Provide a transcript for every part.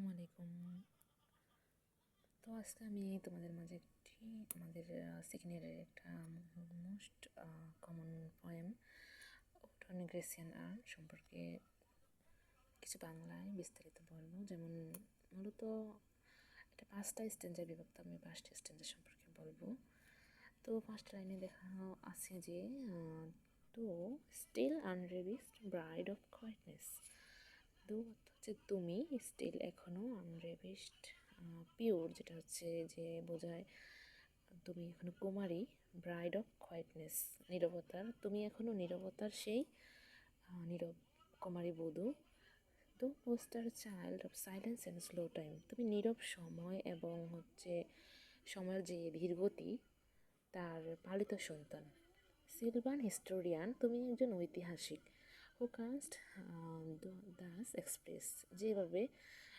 আসসালামু আলাইকুম। তো আজকে আমি তোমাদের মাঝে একটি, আমাদের সেকেন্ড ইয়ারের একটা most common poem Grecian urn সম্পর্কে কিছু বাংলায় বিস্তারিত বলব। যেমন মূলত এটা পাঁচটা স্টেঞ্জার বিভক্ত আমি পাঁচটা স্টেঞ্জার সম্পর্কে বলব। তো ফার্স্ট লাইনে দেখা আছে যে thou still unravished bride of quietness দু হচ্ছে তুমি স্টিল এখনও আনরেভিস্ট পিওর যেটা হচ্ছে যে বোঝায়, তুমি এখনও কুমারী ব্রাইড অফ কোয়াইটনেস নিরবতার, তুমি এখনও নিরবতার সেই নীরব কুমারী বধূ thou foster child of silence and slow time তুমি নীরব সময় এবং হচ্ছে সময়ের যে ধীরগতি, তার পালিত সন্তান। সিলভান হিস্টোরিয়ান তুমি একজন ঐতিহাসিক। হু কাস্ট দাস এক্সপ্রেস যেভাবে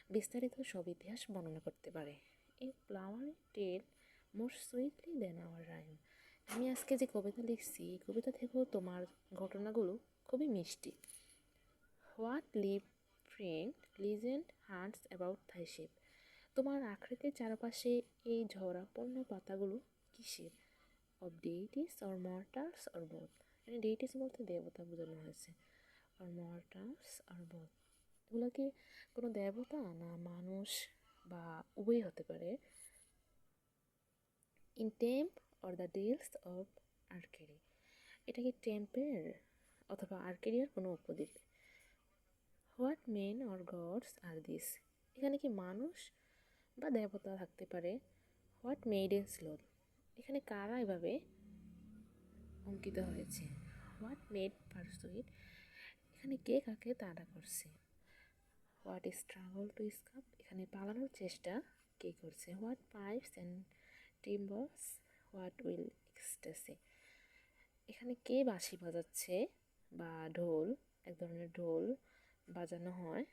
বিস্তারিত সব ইতিহাস বর্ণনা করতে পারে। এই flower tale more sweetly than our rhyme আমি আজকে যে কবিতা লিখছি, এই কবিতা থেকেও তোমার ঘটনাগুলো খুবই মিষ্টি। What leaf fringed legend haunts about thy shape তোমার আকৃতির চারপাশে এই ঝরাপন্ন পাতাগুলো কিসের? Of deities or mortals or both এখানে ডেইটিস বলতে দেবতা বোঝানো হয়েছে। আর মর্টার্স আর বোথ এগুলো কি কোনো দেবতা না মানুষ বা উভয়ই হতে পারে? In Tempe or the dales of Arcady এটা কি টেম্পের অথবা আর্কেরিয়ার কোনো উপদ্বীপ? What men or gods are these এখানে কি মানুষ বা দেবতা থাকতে পারে? হোয়াট মেড ইন স্লোল এখানে কারা এভাবে অঙ্কিত হয়েছে? হোয়াট মেড পারসুইট এখানে কে কাকে তাড়া করছে? হোয়াট স্ট্রাগল টু স্কাপ এখানে পালানোর চেষ্টা কে করছে? What pipes and timbrels what wild ecstasy এখানে কে বাঁশি বাজাচ্ছে? বা ঢোল, এক ধরনের ঢোল বাজানো হয়।